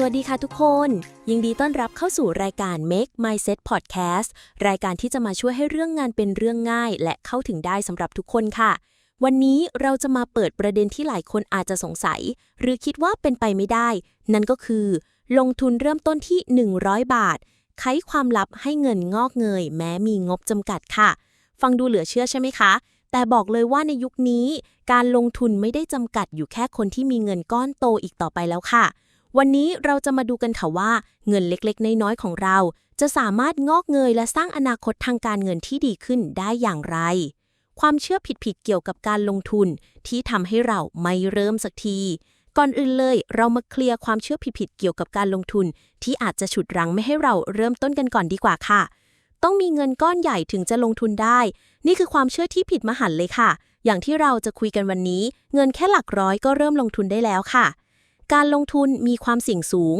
สวัสดีค่ะทุกคน ยินดีต้อนรับเข้าสู่รายการ Make Mindset Podcast รายการที่จะมาช่วยให้เรื่องงานเป็นเรื่องง่าย และเข้าถึงได้สำหรับทุกคนค่ะ วันนี้เราจะมาเปิดประเด็นที่หลายคนอาจจะสงสัย หรือคิดว่าเป็นไปไม่ได้ นั่นก็คือ ลงทุนเริ่มต้นที่ 100 บาท ไขความลับให้เงินงอกเงย แม้มีงบจำกัดค่ะ ฟังดูเหลือเชื่อใช่ไหมคะ แต่บอกเลยว่าในยุคนี้ การลงทุนไม่ได้จำกัดอยู่แค่คนที่มีเงินก้อนโตอีกต่อไปแล้วค่ะ วันนี้เราจะมาดูกันค่ะว่า เงินเล็กๆ น้อยๆ ของเรา จะสามารถงอกเงยและสร้างอนาคตทางการเงินที่ดีขึ้นได้อย่างไร ความเชื่อผิดๆเกี่ยวกับการลงทุนที่ทำให้เราไม่เริ่มสักที ก่อนอื่นเลย เรามาเคลียร์ความเชื่อผิดๆเกี่ยวกับการลงทุน ที่อาจจะฉุดรั้งไม่ให้เราเริ่มต้นกันก่อนดีกว่าค่ะ ต้องมีเงินก้อนใหญ่ถึงจะลงทุนได้ นี่คือความเชื่อที่ผิดมหันต์เลยค่ะ อย่างที่เราจะคุยกันวันนี้ เงินแค่หลักร้อยก็เริ่มลงทุนได้แล้วค่ะ การลงทุนมีความเสี่ยงสูง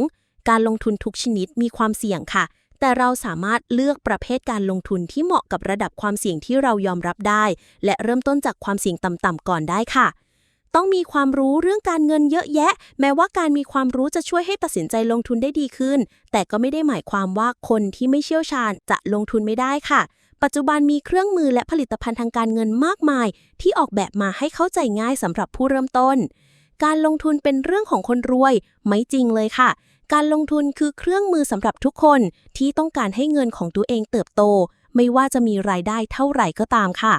การลงทุนทุกชนิดมีความเสี่ยงค่ะ แต่เราสามารถเลือกประเภทการลงทุนที่เหมาะกับระดับความเสี่ยงที่เรายอมรับได้ และเริ่มต้นจากความเสี่ยงต่ำๆก่อนได้ค่ะ ต้องมีความรู้เรื่องการเงินเยอะแยะ แม้ว่าการมีความรู้จะช่วยให้ตัดสินใจลงทุนได้ดีขึ้น แต่ก็ไม่ได้หมายความว่าคนที่ไม่เชี่ยวชาญจะลงทุนไม่ได้ค่ะปัจจุบันมีเครื่องมือและผลิตภัณฑ์ทางการเงินมากมาย ที่ออกแบบมาให้เข้าใจง่ายสำหรับผู้เริ่มต้น การลงทุนเป็นเรื่องของคนรวย ไม่จริงเลยค่ะ การลงทุนคือเครื่องมือสำหรับทุกคนที่ต้องการให้เงินของตัวเองเติบโต ไม่ว่าจะมีรายได้เท่าไหร่ก็ตามค่ะ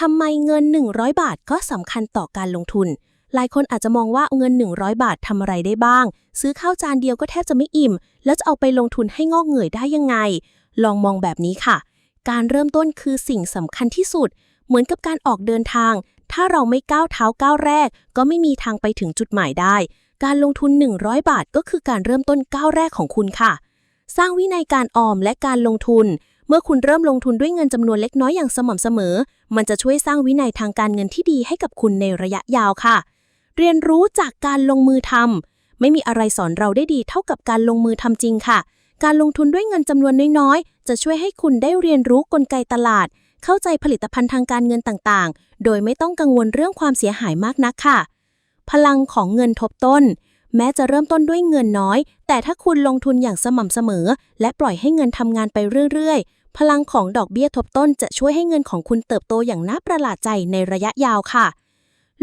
ทำไมเงิน 100 บาทก็สำคัญต่อการลงทุน หลายคนอาจจะมองว่าเงิน 100 บาททำอะไรได้บ้าง ซื้อข้าวจานเดียวก็แทบจะไม่อิ่ม แล้วจะเอาไปลงทุนให้งอกเงยได้ยังไง ลองมองแบบนี้ค่ะ การเริ่มต้นคือสิ่งสำคัญที่สุด เหมือนกับการออกเดินทาง ถ้าเราไม่ก้าวเท้าก้าวแรก ก็ไม่มีทางไปถึงจุดหมายได้ การลงทุน 100 บาทก็คือการเริ่มต้นก้าวแรกของคุณค่ะ สร้างวินัยการออมและการลงทุน เมื่อคุณเริ่มลงทุนด้วยเงินจำนวนเล็กน้อยอย่างสม่ำเสมอ มันจะช่วยสร้างวินัยทางการเงินที่ดีให้กับคุณในระยะยาวค่ะ เรียนรู้จากการลงมือทำไม่มีอะไรสอนเราได้ดีเท่ากับการลงมือทำจริงค่ะ การลงทุนด้วยเงินจำนวนน้อยๆ จะช่วยให้คุณได้เรียนรู้กลไกตลาด เข้าใจผลิตภัณฑ์ทางการเงินต่างๆ โดยไม่ต้องกังวลเรื่องความเสียหายมากนักค่ะ พลังของเงินทบต้น แม้จะเริ่มต้นด้วยเงินน้อย แต่ถ้าคุณลงทุนอย่างสม่ำเสมอ และปล่อยให้เงินทำงานไปเรื่อยๆ พลังของดอกเบี้ยทบต้นจะช่วยให้เงินของคุณเติบโตอย่างน่าประหลาดใจในระยะยาวค่ะ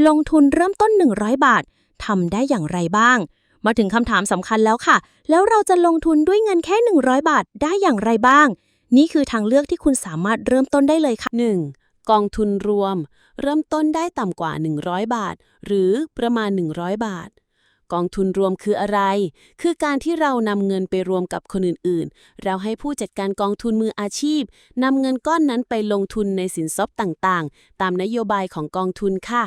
ลงทุนเริ่มต้น 100 บาททำได้อย่างไรบ้างมาถึงคำถามสำคัญแล้วค่ะ แล้วเราจะลงทุนด้วยเงินแค่ 100 บาทได้อย่างไรบ้าง นี่คือทางเลือกที่คุณสามารถเริ่มต้นได้เลยค่ะ 1. กองทุนรวม เริ่มต้นได้ต่ำกว่า 100 บาท หรือประมาณ 100 บาท กองทุนรวมคืออะไร คือการที่เรานำเงินไปรวมกับคนอื่นๆ เราให้ผู้จัดการกองทุนมืออาชีพนำเงินก้อนนั้นไปลงทุนในสินทรัพย์ต่างๆ ตามนโยบายของกองทุนค่ะ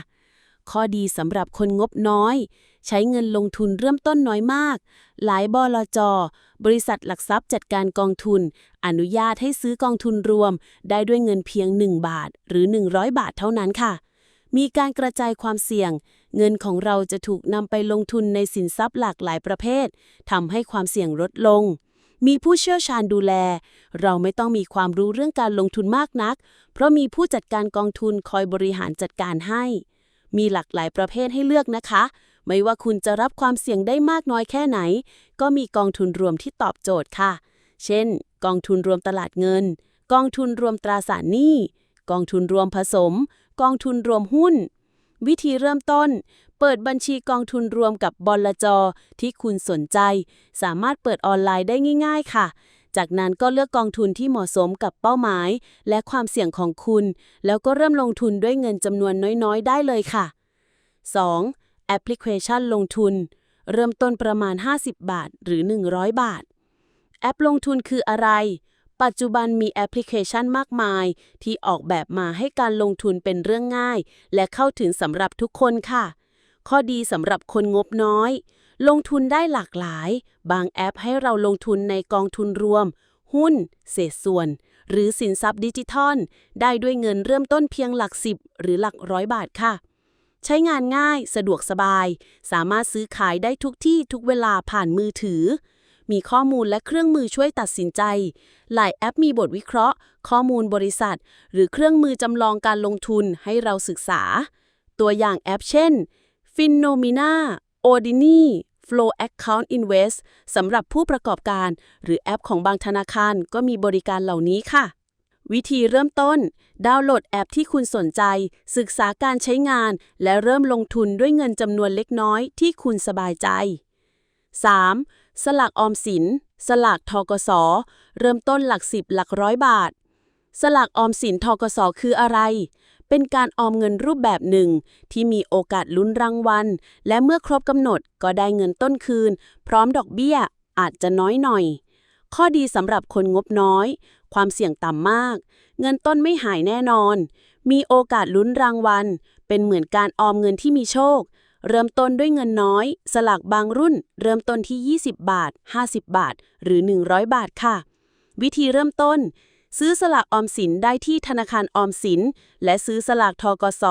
ข้อดีสำหรับคนงบน้อย ใช้เงินลงทุนเริ่มต้นน้อยมาก หลายบลจ บริษัทหลักทรัพย์จัดการกองทุน อนุญาตให้ซื้อกองทุนรวม ได้ด้วยเงินเพียง 1 บาท หรือ 100 บาทเท่านั้นค่ะ มีการกระจายความเสี่ยง เงินของเราจะถูกนำไปลงทุนในสินทรัพย์หลากหลายประเภททำให้ความเสี่ยงลดลงมีผู้เชี่ยวชาญดูแล เราไม่ต้องมีความรู้เรื่องการลงทุนมากนัก เพราะมีผู้จัดการกองทุนคอยบริหารจัดการให้ มีหลากหลายประเภทให้เลือกนะคะ ไม่ว่าคุณจะรับความเสี่ยงได้มากน้อยแค่ไหน ก็มีกองทุนรวมที่ตอบโจทย์ค่ะ เช่น กองทุนรวมตลาดเงิน กองทุนรวมตราสารหนี้ กองทุนรวมผสม กองทุนรวมหุ้น วิธีเริ่มต้น เปิดบัญชีกองทุนรวมกับบลจที่คุณสนใจ สามารถเปิดออนไลน์ได้ง่าย ๆ ค่ะจากนั้นก็เลือกกองทุนที่เหมาะสมกับเป้าหมาย และความเสี่ยงของคุณ แล้วก็เริ่มลงทุนด้วยเงินจำนวนน้อย ๆ ได้เลยค่ะ 2. แอปพลิเคชันลงทุน เริ่มต้นประมาณ 50 บาทหรือ 100 บาท แอปลงทุนคืออะไร ปัจจุบันมีแอปพลิเคชันมากมาย ที่ออกแบบมาให้การลงทุนเป็นเรื่องง่าย และเข้าถึงสำหรับทุกคนค่ะ ข้อดีสำหรับคนงบน้อย ลงทุนได้หลากหลาย บางแอปให้เราลงทุนในกองทุนรวม หุ้น เศษส่วน หรือสินทรัพย์ดิจิทัล ได้ด้วยเงินเริ่มต้นเพียงหลักสิบหรือหลักร้อยบาทค่ะ ใช้งานง่ายสะดวกสบาย สามารถซื้อขายได้ทุกที่ทุกเวลาผ่านมือถือ มีข้อมูลและเครื่องมือช่วยตัดสินใจ หลายแอปมีบทวิเคราะห์ ข้อมูลบริษัท หรือเครื่องมือจำลองการลงทุนให้เราศึกษา ตัวอย่างแอปเช่น f i n o m i n a o d i n i Flow Account Invest สำหรับผู้ประกอบการ หรือแอปของบางธนาคารก็มีบริการเหล่านี้ค่ะ วิธีเริ่มต้น ดาวน์โหลดแอปที่คุณสนใจ ศึกษาการใช้งาน และเริ่มลงทุนด้วยเงินจำนวนเล็กน้อยที่คุณสบายใจ 3. สลากออมสิน สลากทกส เริ่มต้นหลักสิบหลักร้อยบาท สลากออมสินทกสคืออะไร เป็นการออมเงินรูปแบบหนึ่ง ที่มีโอกาสลุ้นรางวัล และเมื่อครบกำหนดก็ได้เงินต้นคืน พร้อมดอกเบี้ยอาจจะน้อยหน่อย ข้อดีสำหรับคนงบน้อย ความเสี่ยงต่ำมาก เงินต้นไม่หายแน่นอน มีโอกาสลุ้นรางวัล เป็นเหมือนการออมเงินที่มีโชค เริ่มต้นด้วยเงินน้อย สลากบางรุ่น เริ่มต้นที่ 20 บาท 50 บาท หรือ 100 บาทค่ะ วิธีเริ่มต้น ซื้อสลากออมสินได้ที่ธนาคารออมสิน และซื้อสลากทกส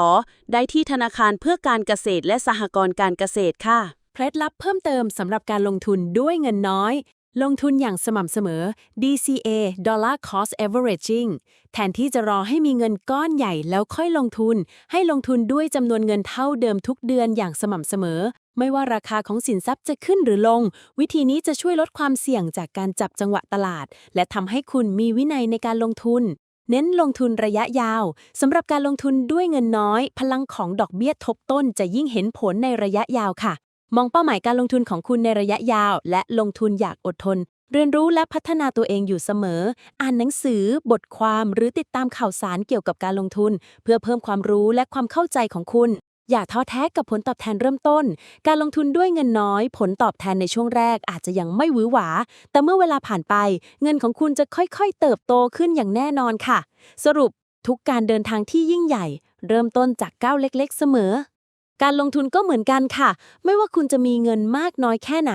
ได้ที่ธนาคารเพื่อการเกษตรและสหกรณ์การเกษตรค่ะ เคล็ดลับเพิ่มเติมสำหรับการลงทุนด้วยเงินน้อย ลงทุนอย่างสม่ำเสมอ DCA Dollar Cost Averaging แทนที่จะรอให้มีเงินก้อนใหญ่แล้วค่อยลงทุน ให้ลงทุนด้วยจำนวนเงินเท่าเดิมทุกเดือนอย่างสม่ำเสมอ ไม่ว่าราคาของสินทรัพย์จะขึ้นหรือลง วิธีนี้จะช่วยลดความเสี่ยงจากการจับจังหวะตลาด และทำให้คุณมีวินัยในการลงทุน เน้นลงทุนระยะยาวสำหรับการลงทุนด้วยเงินน้อย พลังของดอกเบี้ยทบต้นจะยิ่งเห็นผลในระยะยาวค่ะ มองเป้าหมายการลงทุนของคุณในระยะยาว และลงทุนอยางอดทน เรียนรู้และพัฒนาตัวเองอยู่เสมอ อ่านหนังสือ บทความ หรือติดตามข่าวสารเกี่ยวกับการลงทุน เพื่อเพิ่มความรู้และความเข้าใจของคุณ อย่าท้อแท้กับผลตอบแทนเริ่มต้น การลงทุนด้วยเงินน้อย ผลตอบแทนในช่วงแรกอาจจะยังไม่หวือหวา แต่เมื่อเวลาผ่านไป เงินของคุณจะค่อยๆ เติบโตขึ้นอย่างแน่นอนค่ะ สรุปทุกการเดินทางที่ยิ่งใหญ่ เริ่มต้นจากก้าวเล็ก ๆ เสมอ การลงทุนก็เหมือนกันค่ะ ไม่ว่าคุณจะมีเงินมากน้อยแค่ไหน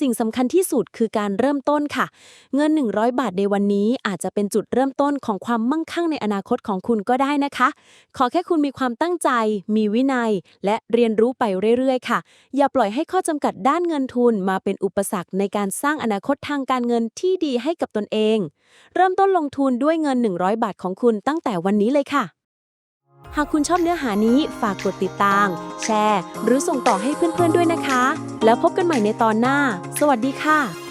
สิ่งสำคัญที่สุดคือการเริ่มต้นค่ะ เงิน 100 บาทในวันนี้อาจจะเป็นจุดเริ่มต้นของความมั่งคั่งในอนาคตของคุณก็ได้นะคะ ขอแค่คุณมีความตั้งใจ มีวินัย และเรียนรู้ไปเรื่อยๆ ค่ะ อย่าปล่อยให้ข้อจำกัดด้านเงินทุนมาเป็นอุปสรรคในการสร้างอนาคตทางการเงินที่ดีให้กับตนเอง เริ่มต้นลงทุนด้วยเงิน 100 บาทของคุณตั้งแต่วันนี้เลยค่ะ หากคุณชอบเนื้อหานี้ฝากกดติดตาม แชร์ หรือส่งต่อให้เพื่อนๆด้วยนะคะ แล้วพบกันใหม่ในตอนหน้า สวัสดีค่ะ